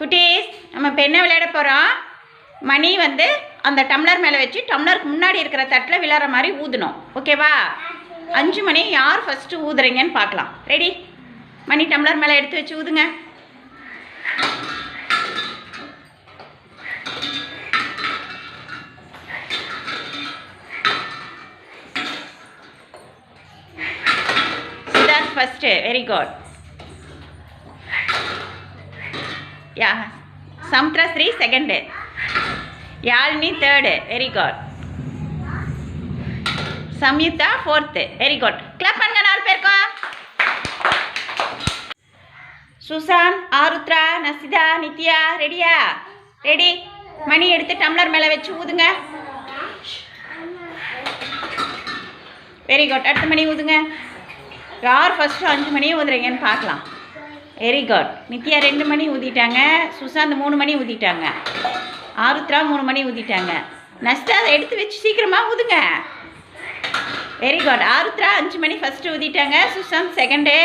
குட்டீஸ் நம்ம இப்போ என்ன விளையாட போகிறோம் மணி வந்து அந்த டம்ளர் மேலே வச்சு டம்ளருக்கு முன்னாடி இருக்கிற தட்டில் விளையாடுற மாதிரி ஊதணும். ஓகேவா அஞ்சு மணி யார் ஃபஸ்ட்டு ஊதுறீங்கன்னு பார்க்கலாம். ரெடி மணி டம்ளர் மேலே எடுத்து வச்சு ஊதுங்க. ஃபஸ்ட்டு வெரி குட் யா Samudra Sri second Yazhini third very good Samyuktha fourth very good clap பண்ணுங்க நாலு பேருக்கும் சுசான் ஆருத்ரா நசிதா நித்யா ரெடியா? ரெடி மணி எடுத்து டம்ளர் மேலே வச்சு ஊதுங்க. வெரி குட் அடுத்த மணி ஊதுங்க. யார் ஃபஸ்ட்டு அஞ்சு மணி ஊதுறீங்கன்னு பார்க்கலாம். வெரி குட் நித்யா ரெண்டு மணி ஊதிட்டாங்க. சுசாந்த் மூணு மணி ஊதிட்டாங்க. ஆருத்ரா மூணு மணி ஊதிட்டாங்க. நஸ்தா அதை எடுத்து வச்சு சீக்கிரமாக ஊதுங்க. வெரி குட் ஆருத்ரா அஞ்சு மணி first ஊதிட்டாங்க. Sushant second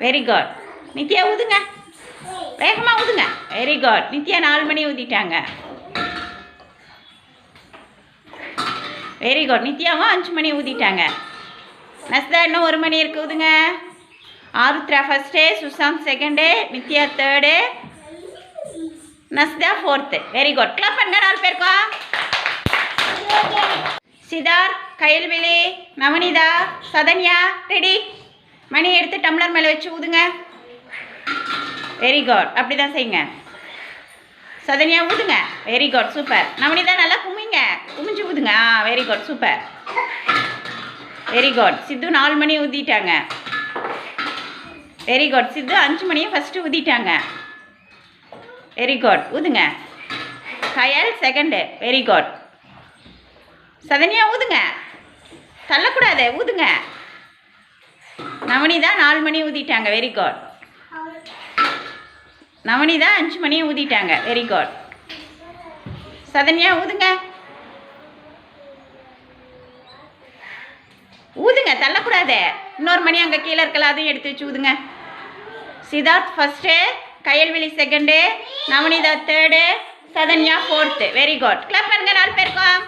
very good Nithya ஊதுங்க. வேகமாக ஊதுங்க. வெரி குட் நித்யா நாலு மணி ஊதிட்டாங்க. வெரி குட் நித்யாவும் அஞ்சு மணி ஊதிட்டாங்க. நஸ்தா இன்னும் ஒரு மணி இருக்கு. ஊதுங்க. ஆருத்ரா ஃபஸ்ட்டே சுஷாந்த் செகண்டே Nithya third நஸ்தா fourth very good club பண்ணுங்க நாலு பேருக்கா சிதார் கயல்விழி நவனிதா சதன்யா ரெடி மணி எடுத்து டம்ளர் மேலே வச்சு ஊதுங்க. வெரி குட் அப்படி தான் செய்யுங்க. சதன்யா ஊதுங்க. வெரி குட் சூப்பர் நவனிதா நல்லா குமிங்க. குமிஞ்சு ஊதுங்க. ஆ very good super very good Sidhu நாலு மணி ஊதிட்டாங்க. வெரி குட் சித்து அஞ்சு மணியும் ஃபஸ்ட்டு ஊதிட்டாங்க. Very good ஊதுங்க. Kayal second very good Sathanya ஊதுங்க. தள்ளக்கூடாது ஊதுங்க. நவனிதா நாலு மணி ஊதிட்டாங்க. வெரி குட் நவனிதா அஞ்சு மணி ஊதிட்டாங்க. Very good Sathanya ஊதுங்க. ஊதுங்க தள்ளக்கூடாது. இன்னொரு மணி அங்கே கீழே இருக்கலாம். அதையும் எடுத்து வச்சு ஊதுங்க. Sidharth first Kayalvizhi second Navanitha third Sathanya fourth very good clap பண்ணுங்க நாலு பேருக்கும்.